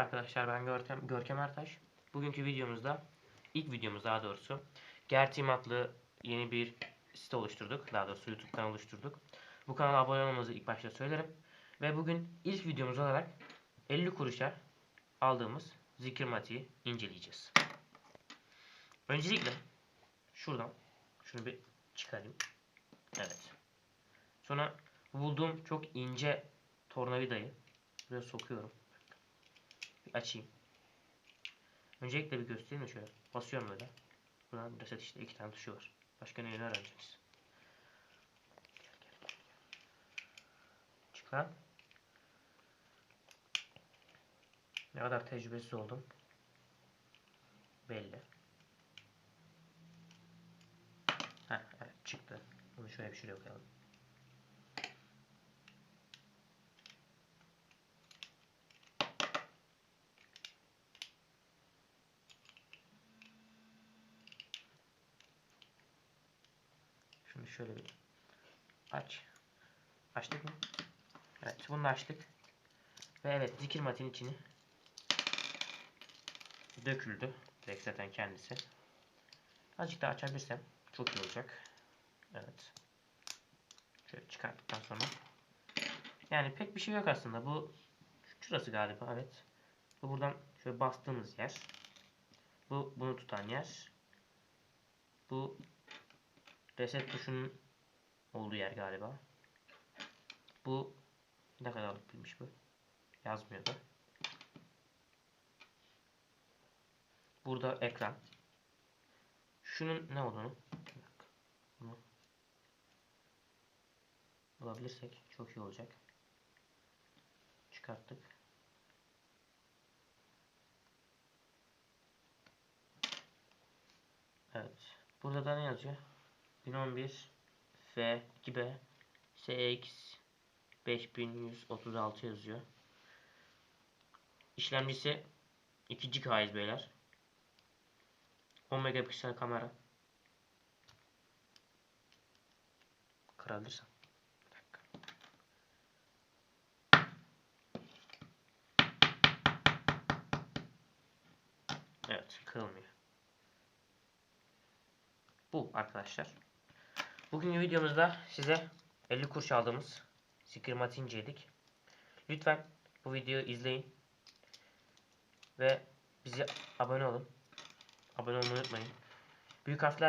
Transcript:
arkadaşlar ben Görkem, Görkem Ertaş. Bugünkü videomuzda, ilk videomuz daha doğrusu Gertim adlı yeni bir site oluşturduk. Daha doğrusu YouTube kanalı oluşturduk. Bu kanala abone olmanızı ilk başta söylerim. Ve bugün ilk videomuz olarak 50 kuruşa aldığımız zikirmatiği inceleyeceğiz. Öncelikle şuradan şunu bir çıkarayım. Evet. Sonra bulduğum çok ince tornavidayı buraya sokuyorum. Açayım. Öncelikle bir göstereyim de şöyle. Basıyorum böyle. Buradan reset işte iki tane tuşu var. Başka neyini öğreneceğiz. Çık lan. Ne kadar tecrübesiz oldum. Belli. Heh, evet çıktı. Bunu şöyle bir şuraya koyalım. Şunu şöyle bir aç. Açtık mı? Evet bunu açtık. Ve evet zikir matin içini döküldü. Direkt zaten kendisi. Azıcık daha açabilirsem çok iyi olacak. Evet. Şöyle çıkarttıktan sonra. Yani pek bir şey yok aslında. Bu şurası galiba evet. Bu buradan şöyle bastığımız yer. Bu bunu tutan yer. Bu reset tuşunun olduğu yer galiba. Bu ne kadarlık pilmiş bu? Yazmıyordu. Burada ekran. Şunun ne olduğunu. Bunu bulabilirsek çok iyi olacak. Çıkarttık. Evet. Burada da ne yazıyor? 1011 F 2B SX 5136 yazıyor. İşlemcisi 2 GHz beyler. 10 megapiksel kamera. Kırabilirsem. Evet, kırılmıyor. Bu arkadaşlar. Bugünkü videomuzda size 50 kuruş aldığımız Sikirmat'i inceledik. Lütfen bu videoyu izleyin. Ve bize abone olun. Abone olmayı unutmayın. Büyük harfler